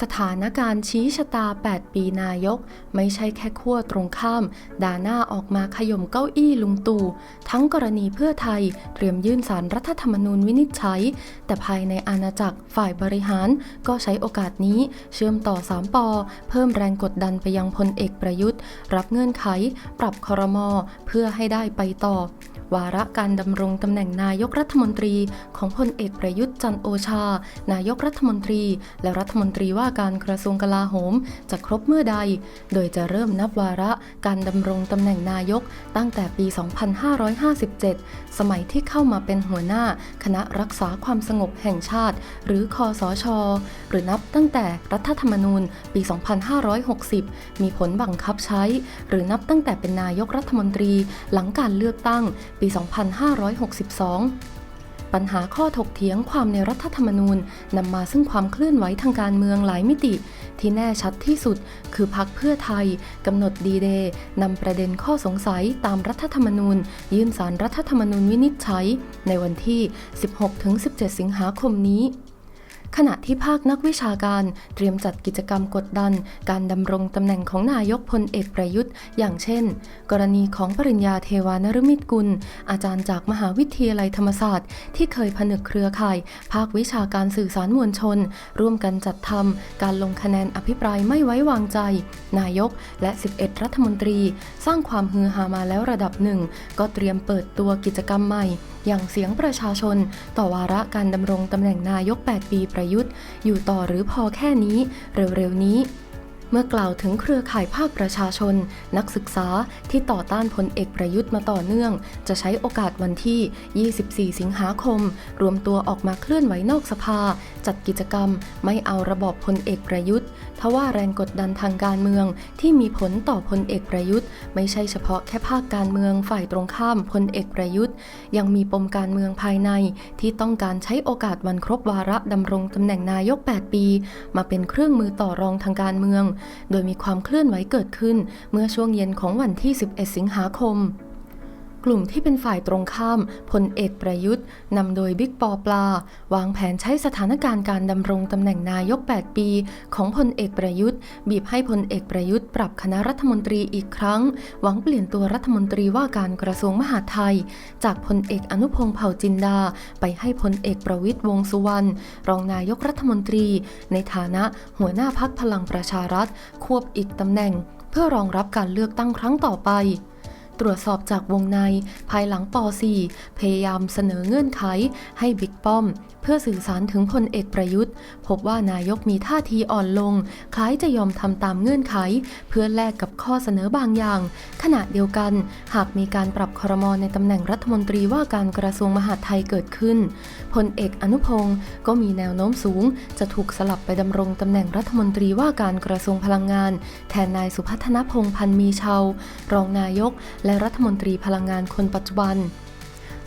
สถานการณ์ชี้ชะตา 8 ปีนายก ไม่ใช่แค่ขั้วตรงข้าม ดาหน้าออกมาขย่มเก้าอี้ลุงตู่ทั้งกรณีเพื่อไทยเตรียมยื่นสารรัฐธรรมนูญวินิจฉัย แต่ภายในอาณาจักรฝ่ายบริหาร ก็ใช้โอกาสนี้เชื่อมต่อ 3 ปอ เพิ่มแรงกดดันไปยังพลเอกประยุทธ์ รับเงื่อนไข ปรับคอรมอเพื่อให้ได้ไปต่อ วาระการดำรงตำแหน่งนายกรัฐมนตรีของพลเอกประยุทธ์จันโอชา นายกรัฐมนตรี และรัฐมนตรีว่าการกระทรวงกลาโหม จะครบเมื่อใด โดยจะเริ่มนับวาระการดำรงตำแหน่งนายกตั้งแต่ปี 2557 สมัยที่เข้ามาเป็นหัวหน้า คณะรักษาความสงบแห่งชาติ หรือคอสช หรือนับตั้งแต่รัฐธรรมนูญปี 2560 มีผลบังคับใช้ หรือนับตั้งแต่เป็นนายกรัฐมนตรีหลังการเลือกตั้งปี 2562 ปัญหาข้อถกเถียงความในรัฐธรรมนูญนำมาซึ่งความเคลื่อนไหวทางการเมืองหลายมิติ ที่แน่ชัดที่สุด คือพักเพื่อไทยกำหนดดีเดย์นำประเด็นข้อสงสัยตามรัฐธรรมนูญ ยื่นสารรัฐธรรมนูญวินิจฉัย ในวันที่ 16-17 สิงหาคมนี้ ขณะที่ภาคนักวิชาการเตรียมจัดกิจกรรมกดดัน การดำรงตำแหน่งของนายกพลเอกประยุทธ์ อย่างเช่น กรณีของปริญญาเทวานฤมิตกุล อาจารย์จากมหาวิทยาลัยธรรมศาสตร์ ที่เคยผนึกเครือข่าย ภาควิชาการสื่อสารมวลชน ร่วมกันจัดทำการลงคะแนนอภิปรายไม่ไว้วางใจ นายกและ 11 รัฐมนตรี สร้างความฮือฮามาแล้วระดับหนึ่งก็เตรียมเปิดตัวกิจกรรมใหม่อย่างเสียงประชาชน ต่อวาระการดำรงตำแหน่งนายก 8 ปีประยุทธ์ อยู่ต่อหรือพอแค่นี้ เร็วๆนี้เมื่อกล่าวถึงเครือข่ายภาคประชาชน นักศึกษาที่ต่อต้านพลเอกประยุทธ์มาต่อเนื่อง จะใช้โอกาสวันที่ 24 สิงหาคม รวมตัวออกมาเคลื่อนไหวนอกสภา จัดกิจกรรมไม่เอาระบอบพลเอกประยุทธ์ ทว่าแรงกดดันทางการเมืองที่มีผลต่อพลเอกประยุทธ์ ไม่ใช่เฉพาะแค่ภาคการเมืองฝ่ายตรงข้ามพลเอกประยุทธ์ ยังมีปมการเมืองภายใน ที่ต้องการใช้โอกาสวันครบวาระดำรงตำแหน่งนายก 8 ปี มาเป็นเครื่องมือต่อรองทางการเมือง โดยมีความเคลื่อนไหวเกิดขึ้น เมื่อช่วงเย็นของวันที่ 11 สิงหาคม กลุ่มที่เป็นฝ่ายตรงข้ามพลเอกประยุทธ์นำโดยบิ๊กปอปลา วางแผนใช้สถานการณ์การดำรงตำแหน่งนายก 8 ปี ของพลเอกประยุทธ์ บีบให้พลเอกประยุทธ์ปรับคณะรัฐมนตรีอีกครั้ง หวังเปลี่ยนตัวรัฐมนตรีว่าการกระทรวงมหาดไทย จากพลเอกอนุพงษ์เผ่าจินดา ไปให้พลเอกประวิตยวงสุวรรณรองนายกรัฐมนตรี ในฐานะหัวหน้าพักพลังประชารัฐ ควบอีกตำแหน่ง เพื่อรองรับการเลือกตั้งครั้งต่อไป ตรวจสอบจากวงในภายหลังป .4 พยายามเสนอเงื่อนไขให้บิ๊กป้อม เพื่อสื่อสารถึงพลเอกประยุทธ์ พบว่านายกมีท่าทีอ่อนลง คล้ายจะยอมทำตามเงื่อนไข เพื่อแลกกับข้อเสนอบางอย่าง ขณะเดียวกัน หากมีการปรับครมในตำแหน่งรัฐมนตรีว่าการกระทรวงมหาดไทยเกิดขึ้นพลเอกอนุพงศ์ก็มีแนวโน้มสูง จะถูกสลับไปดำรงตำแหน่งรัฐมนตรีว่าการกระทรวงพลังงาน แทนนายสุพัฒนพงษ์พันมีเชาวรองนายกและรัฐมนตรีพลังงานคนปัจจุบัน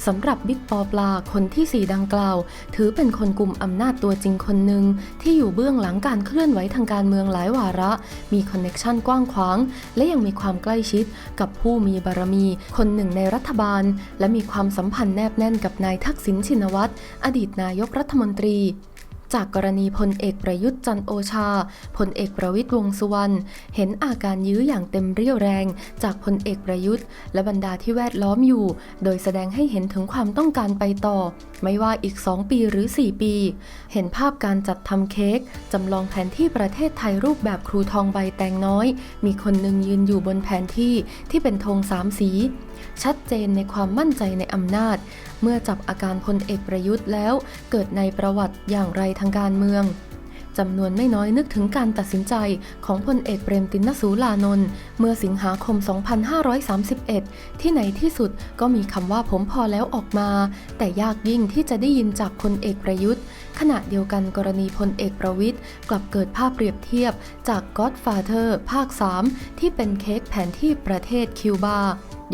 สำหรับบิ๊กปอปลาคนที่สี่ดังกล่าว ถือเป็นคนกลุ่มอำนาจตัวจริงคนหนึ่ง ที่อยู่เบื้องหลังการเคลื่อนไหวทางการเมืองหลายวาระ มีคอนเน็ชันกว้างขวาง และยังมีความใกล้ชิดกับผู้มีบารมี คนหนึ่งในรัฐบาล และมีความสัมพันธ์แนบแน่นกับนายทักษิณชินวัตรอดีตนายกรัฐมนตรี จากกรณีพลเอกประยุทธ์จันโอชา พลเอกประวิตยวงษ์สุวรรณ เห็นอาการยื้ออย่างเต็มเรี่ยวแรง จากพลเอกประยุทธ์ และบรรดาที่แวดล้อมอยู่ โดยแสดงให้เห็นถึงความต้องการไปต่อ ไม่ว่าอีก 2 ปีหรือ 4 ปี เห็นภาพการจัดทำเค้กจำลองแผนที่ประเทศไทยรูปแบบครูทองใบแตงน้อย มีคนหนึ่งยืนอยู่บนแผนที่ที่เป็นธงสามสี ชัดเจนในความมั่นใจในอำนาจ เมื่อจับอาการพลเอกประยุทธ์แล้ว เกิดในประวัติอย่างไรทางการเมือง จำนวนไม่น้อยนึกถึงการตัดสินใจของพลเอกเปรมตินสูลานนท์เมื่อสิงหาคม 2531 ที่ในที่สุดก็มีคำว่าผมพอแล้วออกมา แต่ยากยิ่งที่จะได้ยินจากพลเอกประยุทธ์ ขณะเดียวกันกรณีพลเอกประวิทย์กลับเกิดภาพเปรียบเทียบจาก Godfather ภาค 3 ที่เป็นเค้กแผนที่ประเทศคิวบา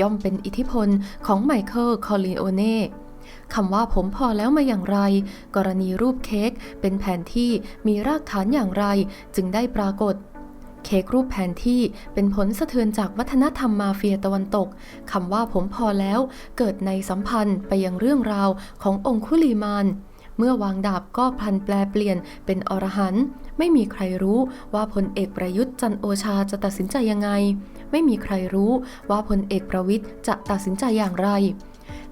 ย่อมเป็นอิทธิพลของไมเคิล คอลิโอเน่ คำว่าผมพอแล้วมาอย่างไร กรณีรูปเค้กเป็นแผนที่มีรากฐานอย่างไร จึงได้ปรากฏเค้กรูปแผนที่เป็นผลสะเทือนจากวัฒนธรรมมาเฟียตะวันตกคำว่าผมพอแล้วเกิดในสัมพันธ์ไปยังเรื่องราวขององคุลีมาน เมื่อวางดาบก็พลันแปลเปลี่ยนเป็นอรหันต์ไม่มีใครรู้ว่าพลเอกประยุทธ์จันโอชาจะตัดสินใจยังไง ไม่มีใครรู้ว่าพลเอกประวิทย์จะตัดสินใจอย่างไร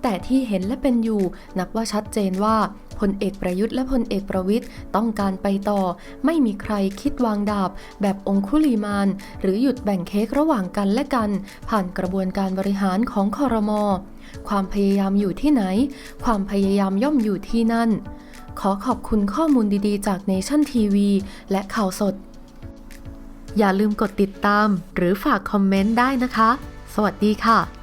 แต่ที่เห็นและเป็นอยู่ นับว่าชัดเจนว่าพลเอกประยุทธ์และพลเอกประวิทย์ต้องการไปต่อ ไม่มีใครคิดวางดาบ แบบองคุลีมาน หรือหยุดแบ่งเค้กระหว่างกันและกัน ผ่านกระบวนการบริหารของคอรมอความพยายามอยู่ที่ไหน ความพยายามย่อมอยู่ที่นั่น ขอขอบคุณข้อมูลดีๆ จากเนชั่นทีวีและข่าวสด อย่าลืมกดติดตาม หรือฝากคอมเมนต์ได้นะคะ สวัสดีค่ะ